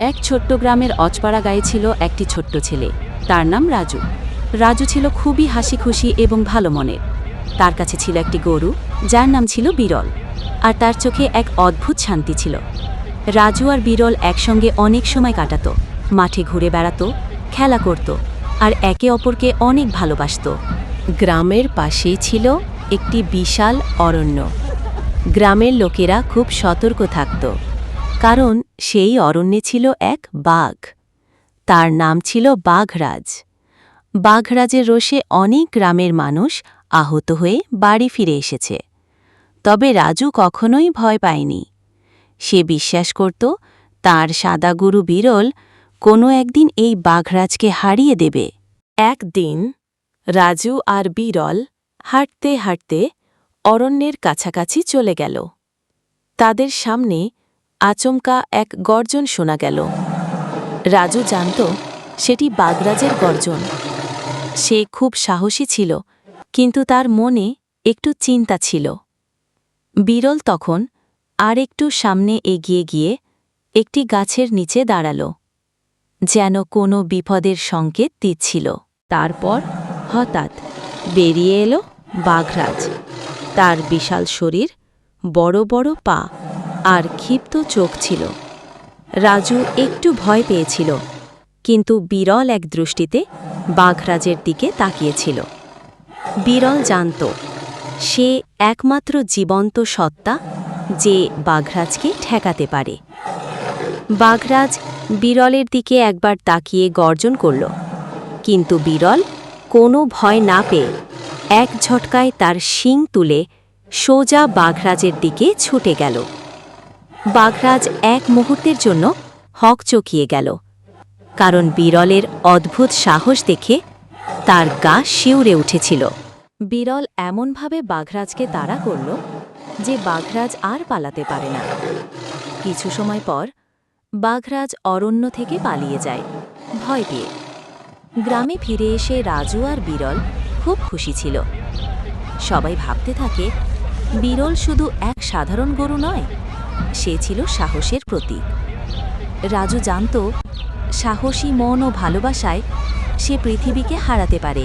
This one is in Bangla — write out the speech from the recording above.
এক ছোট্ট গ্রামের অজপাড়া গায়ে ছিল একটি ছোট্ট ছেলে। তার নাম রাজু। রাজু ছিল খুবই হাসি খুশি এবং ভালো মনের। তার কাছে ছিল একটি গরু, যার নাম ছিল বিরল, আর তার চোখে এক অদ্ভুত শান্তি ছিল। রাজু আর বিরল একসঙ্গে অনেক সময় কাটাত, মাঠে ঘুরে বেড়াতো, খেলা করত, আর একে অপরকে অনেক ভালোবাসত। গ্রামের পাশেই ছিল একটি বিশাল অরণ্য। গ্রামের লোকেরা খুব সতর্ক থাকত। কারণ সেই অরণ্যে ছিল এক বাঘ। তার নাম ছিল বাঘরাজ। বাঘরাজের রোষে অনেক গ্রামের মানুষ আহত হয়ে বাড়ি ফিরে এসেছে। তবে রাজু কখনোই ভয় পায়নি। সে বিশ্বাস করত, তার সাদা গুরু বিরল কোনো একদিন এই বাঘরাজকে হারিয়ে দেবে। একদিন রাজু আর বিরল হাঁটতে হাঁটতে অরণ্যের কাছাকাছি চলে গেল। তাদের সামনে আচমকা এক গর্জন শোনা গেল। রাজু জানত সেটি বাগরাজের গর্জন। সে খুব সাহসী ছিল, কিন্তু তার মনে একটু চিন্তা ছিল। বিরল তখন আর একটু সামনে এগিয়ে গিয়ে একটি গাছের নিচে দাঁড়াল, যেন কোনো বিপদের সংকেত দিচ্ছিল। তারপর হঠাৎ বেরিয়ে এলো বাঘরাজ তার বিশাল শরীর বড় বড় পা আর ক্ষিপ্ত চোখ ছিল। রাজু একটু ভয় পেয়েছিল, কিন্তু বিরল এক দৃষ্টিতে বাঘরাজের দিকে তাকিয়েছিল। বিরল জানত, সে একমাত্র জীবন্ত সত্তা যে বাঘরাজকে ঠেকাতে পারে। বাঘরাজ বিরলের দিকে একবার তাকিয়ে গর্জন করল, কিন্তু বিরল কোনো ভয় না পেয়ে এক ঝটকায় তার শিং তুলে সোজা বাঘরাজের দিকে ছুটে গেল। বাঘরাজ এক মুহূর্তের জন্য হক চকিয়ে গেল। কারণ বিরলের অদ্ভুত সাহস দেখে তার গা শিউরে উঠেছিল। বিরল এমনভাবে বাঘরাজকে তাড়া করল যে বাঘরাজ আর পালাতে পারে না। কিছু সময় পর বাঘরাজ অরণ্য থেকে পালিয়ে যায়, ভয় পেয়ে। গ্রামে ফিরে এসে রাজু আর বিরল খুব খুশি ছিল। সবাই ভাবতে থাকে, বিরল শুধু এক সাধারণ গরু নয় সে ছিল সাহসের প্রতীক। রাজু জানত সাহসী মন ও ভালোবাসায় সে পৃথিবীকে হারাতে পারে।